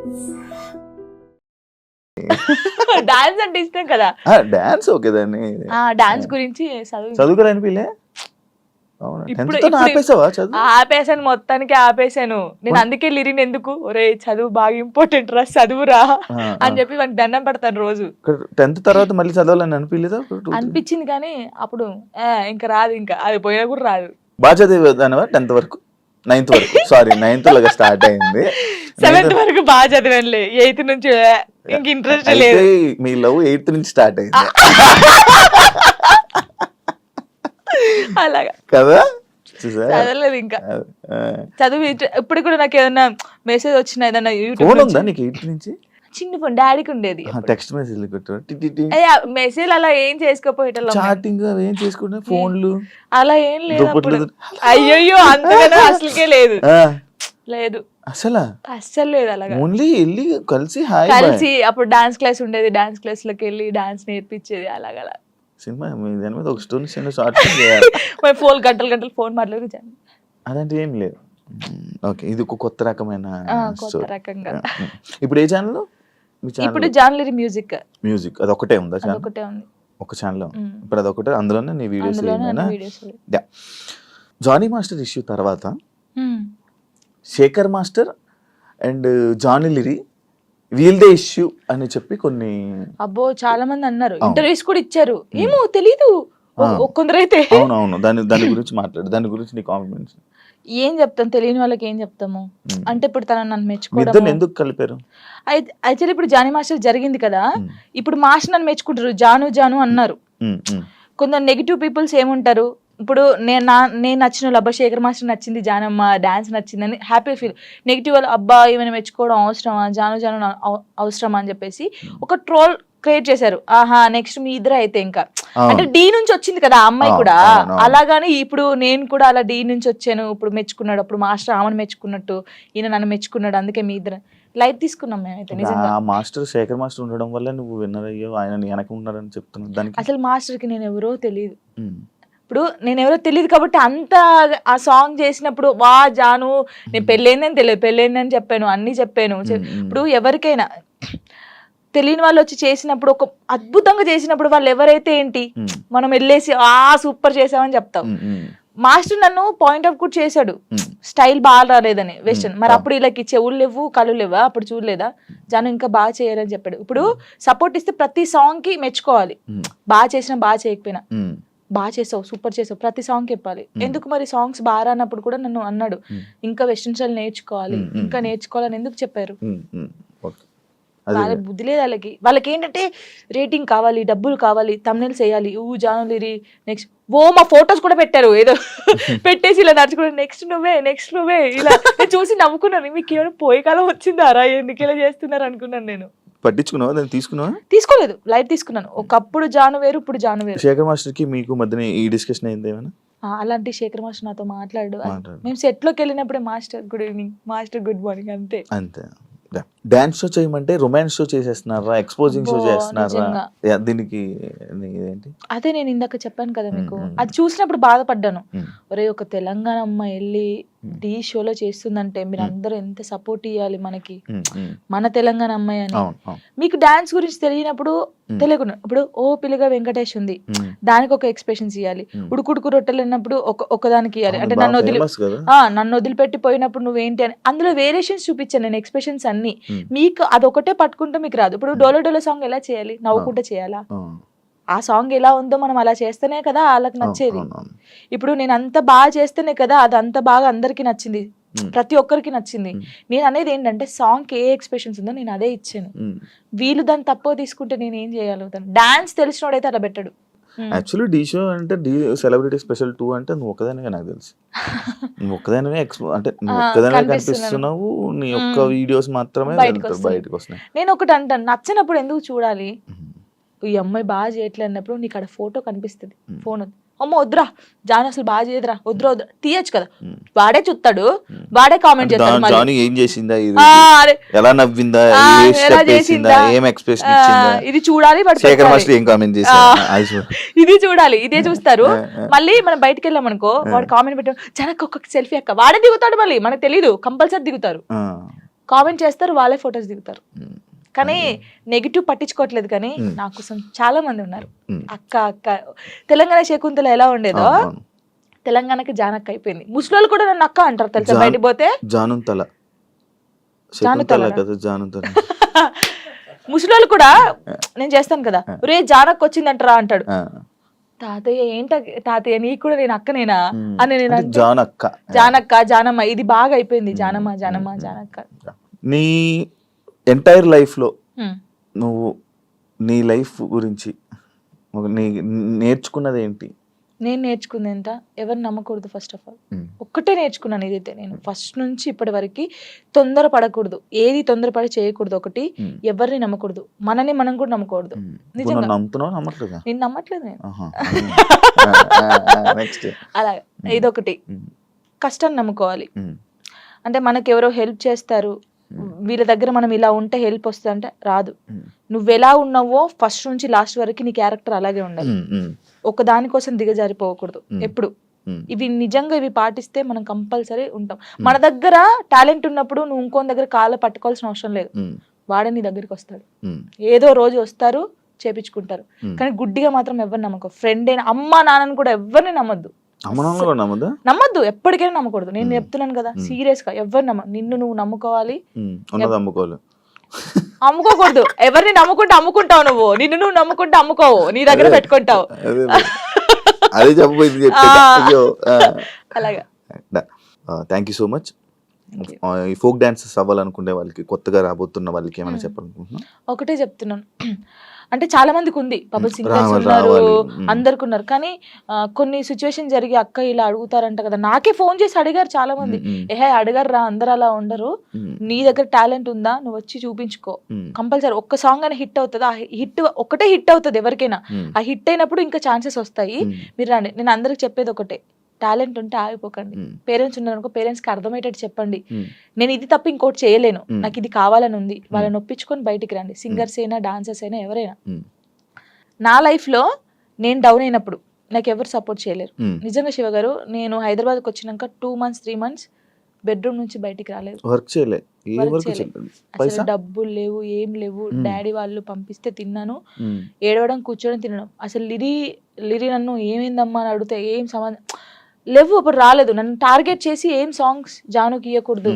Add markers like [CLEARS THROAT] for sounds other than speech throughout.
[LAUGHS] Dance అంటే ఇష్టం కదా. డాన్స్ ఓకే దాన్ని. ఆ డాన్స్ గురించి చదువు. చదువుకోలేని పిల్లే? అవునా? ఇప్పుడు- 10th తోనే ఇప్పుడు- ఆపేసావా చదువు? ఆపేసాను మొత్తానికి ఆపేసాను. నేను అందుకే లిరిన్ ఎందుకు? ఒరే చదువు బాగా ఇంపార్టెంట్ రా చదువురా అని చెప్పి వానికి దండం పెడతాను రోజు. టెన్త్ తర్వాత మళ్ళీ చదవాలని అనిపించలేదా? అనిపించింది కానీ అప్పుడు "ఏ, ఇంకా రాదు ఇంకా. అది పోయినా కూడా రాదు. బాగా చదివేదానివా టెన్త్ వరకు? నైన్త్ వరకు. సారీ నైన్త్ లాగా స్టార్ట్ అయింది. సెవెంత్ వరకు బాగా చదివానులే. ఎయిత్ నుంచి "ఏ, ఇంక ఇంట్రెస్ట్ లేదు. మీ లవ్ ఎయిత్ నుంచి స్టార్ట్ అయింది. అలాగా. కదా? చదవలేదు ఇంకా. చదువు ఇప్పుడు కూడా నాకు ఏదైనా మెసేజ్ వచ్చినా ఏదైనా యూట్యూబ్ ఉందా నీకు ఎయిత్ నుంచి? చిన్న ఫోన్ డాడీకి ఉండేది టెక్స్ట్ మెసేజ్ కొట్టు మెసేజ్ అలా ఏం చేసుకోపోయేటోళ్ళం. చాటింగ్ ఏం చేసుకుంటే? ఫోన్లు? అలా ఏం లేదు అయ్యయ్యో అంతగానో అసలుకే లేదు. లేదు. అసలా? అస్సలు లేదు అలాగా. ఓన్లీ వెళ్ళి కలిసి హాయ్ కలిసి అప్పుడు డాన్స్ క్లాస్ ఉండేది డాన్స్ క్లాస్లోకి వెళ్ళి డాన్స్ నేర్పించేది అలాగలా. సినిమా మీ దాని మీద ఒక స్టోరీ చిన్న షార్ట్ చేయాలి. [LAUGHS] మరి ఫోన్ గంటలు గంటలు ఫోన్ మాట్లాడి అదంటే ఏం లేదు ఓకే ఇది ఒక కొత్త రకమైన కొత్త. రకంగా. ఇప్పుడు ఏ ఛానల్ ఇప్పుడు జాన్లరీ మ్యూజిక్ మ్యూజిక్ అది ఒకటే ఉందా ఛానల్ అదొకటే ఉంది. ఒక ఛానల్. ఇప్పుడు అదొకటే అందులోనే నీ వీడియోస్ ఏమైనా? జానీ మాస్టర్ ఇష్యూ తర్వాత శేఖర్ మాస్టర్ అండ్ జానీ లిరి వీల్దే ఇష్యూ అని చెప్పి కొన్ని అబ్బో చాలా మంది అన్నారు. ఇంటర్వ్యూస్ కూడా ఇచ్చారు. ఏమో తెలీదు. కొందరైతే అవును అవును దాని దాని [LAUGHS] గురించి మాట్లాడు. దాని గురించి నీ కాంప్లిమెంట్స్. ఏం చెప్తాం? తెలియని వాళ్ళకి ఏం చెప్తాము? అంటే ఇప్పుడు తన నన్ను మెచ్చుకోవడం ఎందుకు కలిపారు? అయితే ఇప్పుడు జానీ మాస్టర్ జరిగింది కదా. ఇప్పుడు మాస్టర్ నన్ను మెచ్చుకుంటారు. జాను జాను అన్నారు. కొందరు నెగిటివ్ పీపుల్స్ ఏముంటారు? ఇప్పుడు నేను నా నేను నచ్చిన వాళ్ళు అబ్బా శేఖర్ మాస్టర్ నచ్చింది జానమ్మ డాన్స్ నచ్చిందని హ్యాపీ ఫీల్ నెగిటివ్ వాళ్ళు అబ్బా ఈమెను మెచ్చుకోవడం అవసరమా? జాను జాను అవసరమా? అని చెప్పేసి ఒక ట్రోల్ క్రియేట్ చేశారు. ఆహా నెక్స్ట్ మీ ఇద్దరు అయితే ఇంకా. అంటే. డి నుంచి వచ్చింది కదా అమ్మాయి కూడా. అలాగానే ఇప్పుడు నేను కూడా అలా డి నుంచి వచ్చాను. ఇప్పుడు మెచ్చుకున్నాడు అప్పుడు మాస్టర్ ఆమెను మెచ్చుకున్నట్టు ఈయన నన్ను మెచ్చుకున్నాడు అందుకే మీ ఇద్దరు. లైట్ తీసుకున్నాం మేమైతే నిజంగా. మాస్టర్ శేఖర్ మాస్టర్ ఉండడం వల్ల నువ్వు విన్నర్ అయ్యో ఆయన నీ వెనక ఉన్నారని చెప్తున్నావు దానికి అసలు మాస్టర్కి నేను ఎవరో తెలియదు ఇప్పుడు నేను ఎవరో తెలియదు కాబట్టి అంత ఆ సాంగ్ చేసినప్పుడు వా జాను నేను పెళ్ళైందని తెలియదు పెళ్ళైందని చెప్పాను అన్ని చెప్పాను. ఇప్పుడు ఎవరికైనా తెలియని వాళ్ళు వచ్చి చేసినప్పుడు ఒక అద్భుతంగా చేసినప్పుడు వాళ్ళు ఎవరైతే ఏంటి మనం వెళ్ళేసి ఆ సూపర్ చేసామని చెప్తాం మాస్టర్ నన్ను పాయింట్ అవుట్ కూడా చేశాడు. స్టైల్ బాగా రాలేదని వెస్టర్న్. మరి. అప్పుడు వీళ్ళకి చెవులు లేవు కళ్ళు లేవా? అప్పుడు చూడలేదా? జాను ఇంకా బాగా చేయాలని చెప్పాడు. ఇప్పుడు సపోర్ట్ ఇస్తే ప్రతి సాంగ్కి మెచ్చుకోవాలి. బాగా చేసినా బాగా చేయకపోయినా. బాగా చేసావు సూపర్ చేసావు ప్రతి సాంగ్ చెప్పాలి. ఎందుకు మరి సాంగ్స్ బాగా రానప్పుడు కూడా నన్ను అన్నాడు. ఇంకా వెస్టర్న్ స్టైల్ నేర్చుకోవాలి. ఇంకా. నేర్చుకోవాలని ఎందుకు చెప్పారు? ఉమ్, ఉమ్, ఓకే అదే వాళ్ళ బుద్ధి లేదు వాళ్ళకి. వాళ్ళకి ఏంటంటే రేటింగ్ కావాలి డబ్బులు కావాలి తమ్నెల్ చేయాలి ఊ జానులిరి నెక్స్ట్ ఓ మా ఫొటోస్ కూడా పెట్టారు. ఏదో [LAUGHS] పెట్టేసి ఇలా నడుచుకుంటే నెక్స్ట్ నువ్వే నెక్స్ట్ నువ్వే. ఇలా నేను చూసి నవ్వుకున్నాను. మీకు ఏమైనా పోయే కాలం వచ్చిందారా ఎందుకు ఇలా చేస్తున్నారు? అనుకున్నాను నేను. పట్టించుకున్నావా? దాన్ని తీసుకున్నావా? తీసుకోలేదు. లైట్ తీసుకున్నాను. ఒకప్పుడు జాను వేరు ఇప్పుడు జాను వేరు. శేఖర్ మాస్టర్కి మీకు మధ్యన ఈ డిస్కషన్ అయింది ఏమైనా? అలాంటి శేఖర్ మాస్టర్ నాతో మాట్లాడు. మేము సెట్లోకి వెళ్ళినప్పుడే master good evening master good morning అంతే. అంతే. డాన్స్ షో చేయమంటే రొమాన్స్ షో చేసేస్తున్నారా? ఎక్స్పోజింగ్ షో చేస్తున్నారా? దీనికి ఇదేంటి? అదే నేను ఇందాక చెప్పాను కదా మీకు. అది చూసినప్పుడు బాధపడ్డాను. ఒరే ఒక తెలంగాణ అమ్మాయి వెళ్ళి. టీ షోలో చేస్తుందంటే మీరు అందరూ ఎంత సపోర్ట్ ఇవ్వాలి మనకి? మన తెలంగాణ అమ్మాయి అని. మీకు డాన్స్ గురించి తెలియనప్పుడు. తెలియకుండా ఇప్పుడు ఓ పిల్లగా వెంకటేష్ ఉంది. దానికి ఒక ఎక్స్ప్రెషన్స్ ఇవ్వాలి. ఉడుకుడుకు రొట్టెలు అన్నప్పుడు ఒక ఒకదానికి ఇవ్వాలి అంటే నన్ను వదిలి నన్ను వదిలిపెట్టి పోయినప్పుడు నువ్వేంటి అని. అందులో వేరియేషన్స్ చూపించాను నేను ఎక్స్ప్రెషన్స్ అన్ని. మీకు అదొకటే పట్టుకుంటే మీకు రాదు. ఇప్పుడు డోలో డోలో సాంగ్ ఎలా చేయాలి? నవ్వుకుంటే చేయాలా? అవును, ఆ సాంగ్ ఎలా ఉందో మనం అలా చేస్తేనే కదా వాళ్ళకి నచ్చేది. అవును, అవును. ఇప్పుడు నేను అంత బాగా చేస్తేనే కదా అది అంత బాగా అందరికి నచ్చింది. మ్మ్. ప్రతి ఒక్కరికి నచ్చింది. నేను అనేది ఏంటంటే సాంగ్ ఏ ఎక్స్ప్రెషన్స్ ఉందో నేను అదే ఇచ్చాను. వీళ్ళు దాన్ని తక్కువ తీసుకుంటే నేను ఏం చేయగలుగుతాను డాన్స్ తెలిసినోడైతే అలా పెట్టడు. యాక్చువల్లీ డీ షో అంటే డీ సెలబ్రిటీ స్పెషల్ టూ అంటే నువ్వు ఒక్కదానివే నాకు తెలుసు నువ్వు ఒక్కదానివే ఎక్స్పో అంటే నువ్వు ఒక్కదానివే. కనిపిస్తున్నావు నీ యొక్క. వీడియోస్ మాత్రమే బయటకు వస్తున్నాయి. నేను ఒకటి అంటాను నచ్చినప్పుడు ఎందుకు చూడాలి మ్మ్. ఈ అమ్మాయి బాగా చేయట్లేదు అన్నప్పుడు నీకు అక్కడ ఫోటో కనిపిస్తుంది. ఫోన్ అమ్మ వద్దురా. జాన్ అసలు బాగా చేయదురా. వద్దురా వద్దురా. తీయచ్చు కదా. వాడే చూస్తాడు. వాడే కామెంట్ చేస్తాడు. జానీ ఏం చేసిందా? ఇది ఎలా నవ్విందా? ఎలా చేసిందా? ఏం ఎక్స్ప్రెషన్ ఆ, ఇచ్చిందా? ఇది చూడాలి శేఖర్. మాస్టర్ ఏం కామెంట్. ఇది చూడాలి ఇదే చూస్తారు. మళ్ళీ మనం బయటకు వెళ్ళాం అనుకో వాడు కామెంట్ పెట్టాడు జనకు ఒక్కొక్క సెల్ఫీ అక్క. వాడే దిగుతాడు మళ్ళీ మనకు తెలీదు. కంపల్సరీ దిగుతారు. కామెంట్ చేస్తారు వాళ్ళే ఫొటోస్ దిగుతారు. కానీ నెగిటివ్ పట్టించుకోవట్లేదు కానీ. నా కోసం చాలా మంది ఉన్నారు. అక్క అక్క. తెలంగాణ శకుంతల ఎలా ఉండేదో. తెలంగాణకి జానక్క అయిపోయింది. ముసలోళ్ళు కూడా నన్ను అక్క అంటారు తెలుసా బయటికి పోతే? జానుంతల. జానుతల. శకుంతల కదా జానుతల. [LAUGHS] ముసలోళ్ళు కూడా నేను చేస్తాను కదా. రే జానక్ వచ్చిందంటరా అంటాడు. తాతయ్య ఏంట తాతయ్య నీకు కూడా నేను అక్కనేనా. అని నేను అంటే అంటే, జాన్ అక్క జానక్క జానమ్మ ఇది బాగా అయిపోయింది. జానమ్మ జానమ్మ జానక్క. నీ ఎంటైర్ లైఫ్లో హ్మ్. నువ్వు నీ లైఫ్ గురించి నీ నేర్చుకున్నది ఏంటి నేను నేర్చుకుంది ఎంత ఎవరు నమ్మకూడదు ఫస్ట్ ఆఫ్ ఆల్ ఒక్కటే నేర్చుకున్నాను ఇదైతే నేను ఫస్ట్ నుంచి ఇప్పటి వరకు తొందర పడకూడదు ఏది తొందరపడి చేయకూడదు ఒకటి ఉమ్, ఎవరిని నమ్మకూడదు. మనని మనం కూడా నమ్మకూడదు. ఇప్పుడు నిజంగా. నేను నమ్మట్లేదు నేను. నెక్స్ట్ [LAUGHS] అలా ఇదొకటి. కష్టాన్ని నమ్ముకోవాలి. అంటే మనకి ఎవరో హెల్ప్ చేస్తారు. వీళ్ళ దగ్గర మనం ఇలా ఉంటే హెల్ప్ వస్తుంది అంటే రాదు. నువ్వు ఎలా ఉన్నావో ఫస్ట్ నుంచి లాస్ట్ వరకు నీ క్యారెక్టర్ అలాగే ఉండాలి. ఒక దానికోసం దిగజారిపోకూడదు. ఎప్పుడు. ఇవి నిజంగా ఇవి పాటిస్తే మనం కంపల్సరీ ఉంటాం. మన దగ్గర టాలెంట్ ఉన్నప్పుడు నువ్వు ఇంకోని దగ్గర కాళ్ళ పట్టుకోవాల్సిన అవసరం లేదు. వాడే నీ దగ్గరికి వస్తాడు. ఏదో రోజు వస్తారు చేపించుకుంటారు. కానీ గుడ్డిగా మాత్రం ఎవరిని నమ్మకం. ఫ్రెండ్ అయినా అమ్మ నాన్నని కూడా ఎవరిని నమ్మద్దు. నమ్మద్దు ఎప్పటికైనా నమ్మకూడదు నేను. చెప్తున్నాను కదా. సీరియస్గా ఎవరు నమ్మ నిన్ను నువ్వు నమ్ముకోవాలి అమ్ముకోకూడదు ఎవరిని నమ్ముకుంటే అమ్ముకుంటావు నువ్వు నిన్ను నువ్వు నమ్ముకుంటే అమ్ముకోవు నీ దగ్గర. పెట్టుకుంటావు అదే. అయ్యో అలాగా థ్యాంక్ యూ సో మచ్. ఈ ఫోక్ డాన్సెస్ అవ్వాలనుకునే వాళ్ళకి కొత్తగా రాబోతున్న వాళ్ళకి ఏమైనా Hmm. చెప్పాలనుకుంటున్నా ఒకటే చెప్తున్నాను. [CLEARS THROAT] అంటే చాలా మందికి ఉంది. పబుల్ Hmm. సింగర్స్ ఉన్నారు. Hmm. అందరికి ఉన్నారు. కానీ కొన్ని సిచ్యువేషన్ జరిగి అక్క ఇలా అడుగుతారంట కదా. నాకే ఫోన్ చేసి అడిగారు చాలా మంది ఏహే అడగరు రా అందరు అలా ఉండరు. నీ దగ్గర టాలెంట్ ఉందా? నువ్వు వచ్చి చూపించుకో. కంపల్సరీ ఒక్క సాంగ్ అయినా హిట్ అవుతుంది? ఆ హిట్ ఒకటే హిట్ అవుతుంది ఎవరికైనా. ఆ హిట్ అయినప్పుడు ఇంకా ఛాన్సెస్ వస్తాయి. మీరు రండి. నేను అందరికి చెప్పేది ఒకటే. టాలెంట్ ఉంటే ఆగిపోకండి. పేరెంట్స్ ఉన్నారనుకో పేరెంట్స్కి అర్థమయ్యేటట్టు చెప్పండి. నేను ఇది తప్ప ఇంకోటి చేయలేను. నాకు ఇది కావాలని ఉంది. వాళ్ళని ఒప్పించుకొని బయటికి రండి. సింగర్స్ అయినా డాన్సర్స్ అయినా ఎవరైనా. నా లైఫ్లో నేను డౌన్ అయినప్పుడు నాకు ఎవరు సపోర్ట్ చేయలేరు. నిజంగా శివ గారు నేను హైదరాబాద్కి వచ్చినాక two months three months bedroom నుంచి బయటికి రాలేదు. వర్క్. చేయలేదు. అసలు డబ్బులు లేవు ఏం లేవు. డాడీ వాళ్ళు పంపిస్తే తిన్నాను. ఏడవడం కూర్చోవడం తినడం. అసలు లిరి లిరి నన్ను ఏమైందమ్మా అని అడిగితే ఏం సంబంధం లేవు అప్పుడు రాలేదు. నన్ను టార్గెట్ చేసి ఏం సాంగ్స్ జానుకి ఇవ్వకూడదు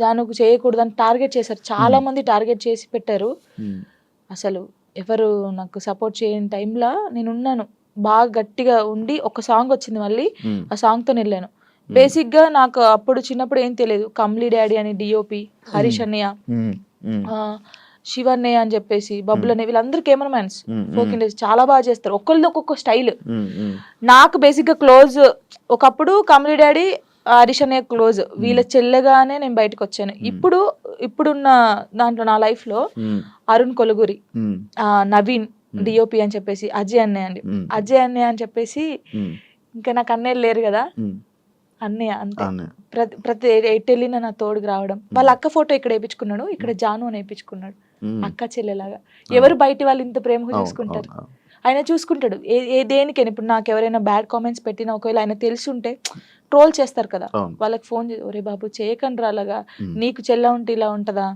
జానుకు చేయకూడదు అని టార్గెట్ చేశారు. చాలా మంది టార్గెట్ చేసి పెట్టారు. అసలు ఎవరు నాకు సపోర్ట్ చేయని టైంలో నేను ఉన్నాను బాగా గట్టిగా ఉండి ఒక సాంగ్ వచ్చింది మళ్ళీ ఆ సాంగ్తో వెళ్ళాను. బేసిక్గా నాకు అప్పుడు చిన్నప్పుడు ఏం తెలియదు. కమ్లీ డాడీ అని డిఓపి హరీష్ అన్నయ్య ఉమ్, ఉమ్, ఆ, శివ అన్నయ్య అని చెప్పేసి బబ్బుల్ అన్నయ్య వీళ్ళందరూ కెమెరామ్యాన్స్ ఉమ్, ఫోక్ ఇండస్ట్రీ చాలా బాగా చేస్తారు. ఒక్కరిది ఒక్కొక్క స్టైల్. నాకు బేసిక్గా క్లోజ్ ఒకప్పుడు కమలి డాడీ హరీష్ అనే క్లోజ్. వీళ్ళ చెల్లెగానే నేను బయటకు వచ్చాను. ఇప్పుడు ఇప్పుడున్న దాంట్లో నా లైఫ్లో అరుణ్ కొలుగురి నవీన్ డిఓపి అని చెప్పేసి అజయ్ అన్నయ్య అండి. అజయ్ అన్నయ్య అని చెప్పేసి ఇంకా నాకు అన్నయ్య లేరు కదా. అన్నయ్య అంతే. ప్రతి ప్రతి ఎయిట్ వెళ్ళిన నా తోడుకు రావడం. వాళ్ళ అక్క ఫోటో ఇక్కడ వేయించుకున్నాడు ఇక్కడ జాను అని వేయించుకున్నాడు. అక్క చెల్లెలాగా. ఎవరు బయట వాళ్ళు ఇంత ప్రేమగా చూసుకుంటారు. ఆయన చూసుకుంటాడు. ఏ ఏ దేనికైనా ఇప్పుడు నాకు ఎవరైనా బ్యాడ్ కామెంట్స్ పెట్టినా ఒకవేళ ఆయన తెలిసి ఉంటే ట్రోల్ చేస్తారు కదా. వాళ్ళకి ఫోన్ ఒరే బాబు చేయకండి ఉమ్, నీకు చెల్ల ఉంటే ఇలా ఉంటదా?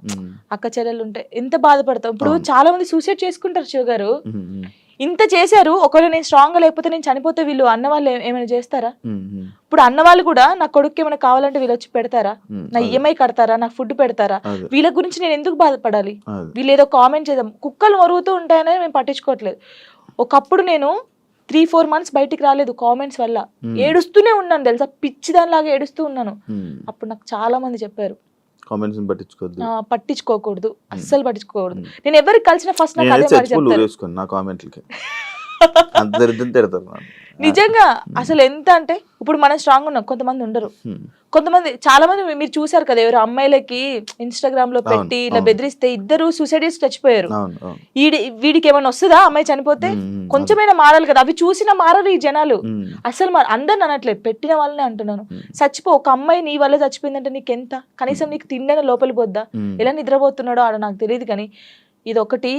అక్క చెల్లెలు ఉంటే ఎంత బాధపడతాం ఇప్పుడు. చాలా మంది సూసైడ్ చేసుకుంటారు శివ గారు. ఉమ్, ఉమ్, ఇంత చేశారు ఒకవేళ నేను స్ట్రాంగ్గా లేకపోతే నేను చనిపోతే వీళ్ళు అన్న వాళ్ళు ఏమైనా చేస్తారా? ఇప్పుడు అన్న వాళ్ళు కూడా నా కొడుకు ఏమైనా కావాలంటే వీళ్ళు వచ్చి పెడతారా? నా ఈఎంఐ కడతారా? నాకు ఫుడ్ పెడతారా? వీళ్ళ గురించి నేను ఎందుకు బాధపడాలి. వీళ్ళు ఏదో కామెంట్ చేద్దాం. కుక్కలు మరుగుతూ ఉంటాయనే మేము పట్టించుకోవట్లేదు. ఒకప్పుడు నేను త్రీ ఫోర్ మంత్స్ బయటికి రాలేదు కామెంట్స్ వల్ల. ఏడుస్తూనే ఉన్నాను తెలుసా? పిచ్చి దానిలాగా ఏడుస్తూ ఉన్నాను. అప్పుడు నాకు చాలా మంది చెప్పారు. కామెంట్స్ని పట్టించుకోవద్దు. "ఆ, పట్టించుకోకూడదు. అస్సలు పట్టించుకోకూడదు. నేను ఎవరికి కలిసిన ఫస్ట్ నాకు అదే నా కామెంట్లకి. [LAUGHS] అంత దరిద్రం తిడతారు నన్ను. నిజంగా అసలు ఎంత అంటే ఇప్పుడు మనం స్ట్రాంగ్ ఉన్నాం కొంతమంది ఉండరు. కొంతమంది చాలా మంది మీరు చూసారు కదా ఎవరు అమ్మాయిలకి ఇన్స్టాగ్రామ్లో పెట్టి ఇలా. బెదిరిస్తే ఇద్దరు సూసైడ్ చేసి చచ్చిపోయారు వీడికి ఏమైనా వస్తుందా? అమ్మాయి చనిపోతే కొంచెమైనా మారాలి కదా అవి చూసినా మారరు ఈ జనాలు. అసలు మరి అందరిని అనట్లేదు పెట్టిన వాళ్ళనే అంటున్నాను. చచ్చిపో ఒక అమ్మాయి నీ వల్ల చచ్చిపోయిందంటే నీకు ఎంత కనీసం నీకు తిండైనా లోపలి పోద్దా? ఎలా నిద్రపోతున్నాడో ఆడ నాకు తెలియదు కానీ ఇది ఒకటి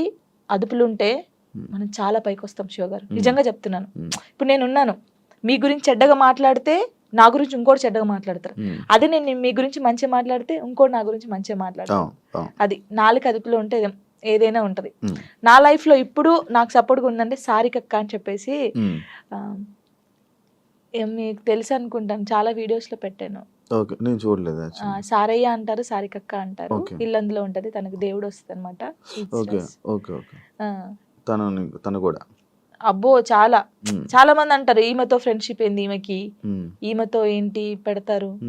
అదుపులుంటే మనం చాలా పైకి వస్తాం శివ గారు నిజంగా చెప్తున్నాను. ఇప్పుడు నేను ఉన్నాను మీ గురించి చెడ్డగా మాట్లాడితే నా గురించి ఇంకోటి చెడ్డగా మాట్లాడతారు. అదే నేను మీ గురించి మంచిగా మాట్లాడితే ఇంకోటి నా గురించి మంచిగా అవును. అది నాలుగు అదుపులో ఉంటే ఏదైనా- ఉంటది. నా లైఫ్లో ఇప్పుడు నాకు సపోర్ట్గా ఉందంటే సారికక్క అని చెప్పేసి మీకు తెలుసు అనుకుంటాను. చాలా వీడియోస్లో పెట్టాను నేను చూడలేదు సారయ్య అంటారు సారికక్క అంటారు. Okay. ఇల్లు అందులో ఉంటది. తనకు దేవుడు వస్తుంది అనమాట తను తను కూడా. అబ్బో చాలా. చాలా మంది అంటారు ఈమెతో ఫ్రెండ్షిప్ ఏంది ఈమెకి? ఈమెతో ఏంటి పెడతారు?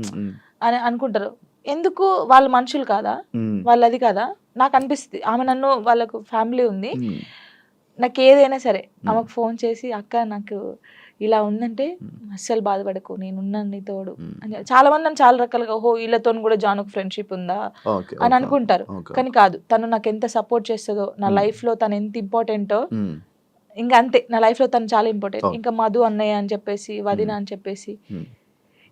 అని అనుకుంటారు. ఎందుకు? వాళ్ళ మనుషులు కాదా? ఉమ్, వాళ్ళది కాదా? నాకు అనిపిస్తుంది. ఆమె నన్ను వాళ్ళకు ఫ్యామిలీ ఉంది. నాకు ఏదైనా సరే ఆమెకు ఫోన్ చేసి అక్క నాకు ఇలా ఉందంటే అస్సలు బాధపడకు నేను ఉన్నాను నీ తోడు. అని చాలా మంది నన్ను చాలా రకాలుగా ఓహో వీళ్ళతో కూడా జానుకు ఫ్రెండ్షిప్ ఉందా? అని అనుకుంటారు. కానీ కాదు తను నాకు ఎంత సపోర్ట్ చేస్తుందో నా. లైఫ్లో తను ఎంత ఇంపార్టెంటో ఇంకా అంతే నా లైఫ్లో తను చాలా ఇంపార్టెంట్. ఇంకా మధు అన్నయ్య అని చెప్పేసి వదిన అని చెప్పేసి.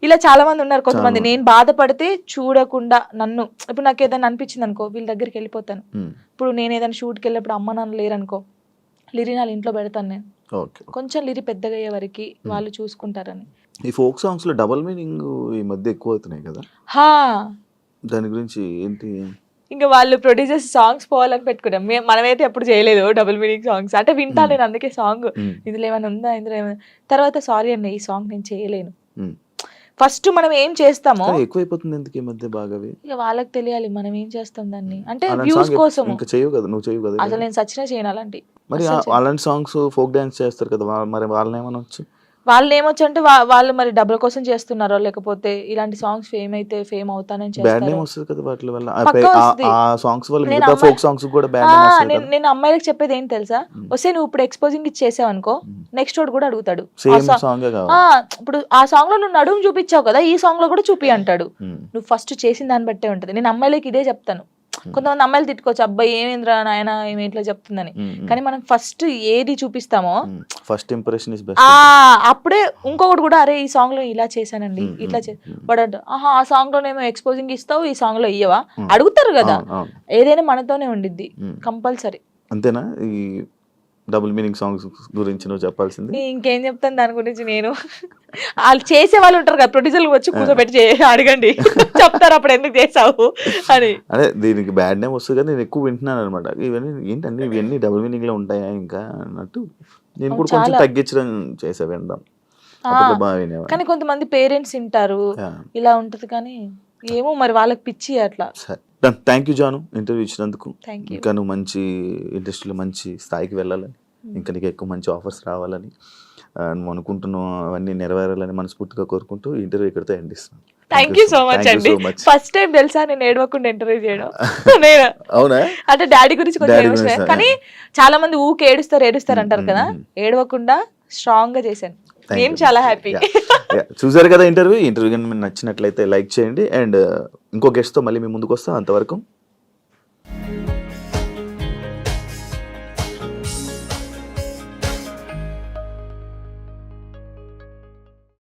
ఇలా చాలా మంది ఉన్నారు కొంతమంది. నేను బాధపడితే చూడకుండా నన్ను ఇప్పుడు నాకు ఏదైనా అనిపించింది అనుకో వీళ్ళ దగ్గరికి వెళ్ళిపోతాను. ఇప్పుడు నేను ఏదైనా షూట్కి వెళ్ళినప్పుడు అమ్మ నాన్న లేరనుకో లిరి నా ఇంట్లో పెడతాను నేను. కొంచెం లిరి పెద్దగా అయ్యే వరకు వాళ్ళు చూసుకుంటారని. ఈ ఫోక్ సాంగ్స్లో డబుల్ మీనింగ్ ఈ మధ్య ఎక్కువ అవుతున్నాయి కదా? హా. దాని గురించి ఏంటి? ఇంకా వాళ్ళు ప్రొడ్యూసర్స్ సాంగ్స్ పోవాలని పెట్టుకున్నాం మనమైతే ఎప్పుడు చేయలేదు డబుల్ మీనింగ్ సాంగ్స్. అంటే వింటా Hmm. నేను అందుకే సాంగ్ ఉమ్, ఇందులో ఏమైనా ఉందా? ఇందులో ఏమైనా తర్వాత సారీ అండి ఈ సాంగ్ నేను చేయలేను. ఫస్ట్ మనం ఏం చేస్తామో ఎక్కువైపోతుంది ఎందుకు ఈ మధ్య బాగా? ఇక వాళ్ళకి తెలియాలి మనం ఏం చేస్తాం దాన్ని. అంటే వ్యూస్ కోసం. ఇంకా చేయవు కదా నువ్వు చేయవు కదా అసలు నేను సచిన చేయను అలాంటి. మరి. అలాంటి సాంగ్స్ ఫోక్ డాన్స్ చేస్తారు కదా మరి వాళ్ళని ఏమనొచ్చు? వాళ్ళు ఏమొచ్చు అంటే వాళ్ళు మరి డబ్బుల కోసం చేస్తున్నారో లేకపోతే ఇలాంటి సాంగ్స్ ఫేమ్ అయితే ఫేమ్ అవుతానని బ్యాడ్ చేస్తారు? నేమ్ వస్తుంది కదా వాటి వల్ల? ఆ పక్కా పే- ఆ- వస్తది. ఆ సాంగ్స్ వల్ల నేను మిగతా అమ్మాయి- ఫోక్ సాంగ్స్ కూడా బ్యాడ్ ఆ, నేమ్ వస్తుంది నేను అమ్మాయిలకు చెప్పేది ఏం తెలుసా. వస్తే నువ్వు ఇప్పుడు ఎక్స్పోజింగ్ ఇచ్చేసావు అనుకో. నెక్స్ట్ వాడు కూడా అడుగుతాడు. ఇప్పుడు ఆ సాంగ్లో నువ్వు నడుము చూపించావు కదా ఈ సాంగ్లో కూడా చూపి అంటాడు. నువ్వు ఫస్ట్ చేసిన దాన్ని బట్టే ఉంటది. నేను అమ్మాయిలకి ఇదే చెప్తాను. కొంతమంది అమ్మాయిలు తిట్టుకోవచ్చు. అబ్బాయి ఏమేంద్రా నాయన ఏమి ఇట్లా చెప్తుందని. కానీ మనం ఫస్ట్ ఏది చూపిస్తామో. ఫస్ట్ ఇంప్రెషన్ ఇస్ బెస్ట్ అప్పుడే ఇంకొకటి కూడా అరే ఈ సాంగ్లో ఇలా చేశానండి ఇట్లా చే ఆహా ఆ సాంగ్ లోనేమో ఎక్స్పోజింగ్ ఇస్తావు ఈ సాంగ్లో ఇయ్యవా. అడుగుతారు కదా. ఏదైనా మనతోనే ఉండిద్ది. కంపల్సరీ. అంతేనా? ఈ డబుల్ మీనింగ్ సాంగ్స్ గురించి నువ్వు చెప్పాల్సింది. ఇంకేం చెప్తాను దాని గురించి నేను. వాళ్ళు చేసే వాళ్ళు ఉంటారు కదా ప్రొడ్యూసర్లు వచ్చి కూర్చోబెట్టి అడగండి. చెప్తారు అప్పుడు ఎందుకు చేసావు అని. అదే దీనికి బ్యాడ్ నేమ్ వస్తుంది కదా నేను ఎక్కువ వింటున్నాను అనమాట ఇవన్నీ ఏంటండి ఇవన్నీ డబుల్ మీనింగ్లో ఉంటాయా ఇంకా అన్నట్టు. నేను కూడా కొంచెం. తగ్గించడం చేసా వినేవాడిని. కానీ కొంతమంది పేరెంట్స్ వింటారు. ఇలా ఉంటది కానీ ఏమో మరి వాళ్ళకి పిచ్చి అట్లా. థ్యాంక్ యూ జాను ఇంటర్వ్యూ ఇచ్చినందుకు. ఇంకా నువ్వు మంచి ఇండస్ట్రీలో మంచి స్థాయికి వెళ్ళాలని. ఇంకా నీకు ఎక్కువ మంచి ఆఫర్స్ రావాలని నువ్వు అనుకుంటున్నావు అవన్నీ నెరవేరాలని మనస్ఫూర్తిగా కోరుకుంటూ ఇంటర్వ్యూ ఇక్కడితో end thank you so much అండి. ఫస్ట్ టైం తెలుసా నేను ఏడవకుండా ఇంటర్వ్యూ చేయడం? [LAUGHS] నేను. అవునా? అంటే డాడీ గురించి కొంచెం కానీ [LAUGHS] చాలా మంది ఊకే ఏడుస్తారు ఏడుస్తారు అంటారు కదా. Mm, ఏడవకుండా స్ట్రాంగ్గా చేశాను నేను. చాలా హ్యాపీ. [LAUGHS] చూసారు కదా ఇంటర్వ్యూ ఇంటర్వ్యూ కానీ మీకు నచ్చినట్లయితే లైక్ చేయండి. అండ్ ఇంకో guest తో మళ్ళీ మీ ముందుకు వస్తాం. అంతవరకు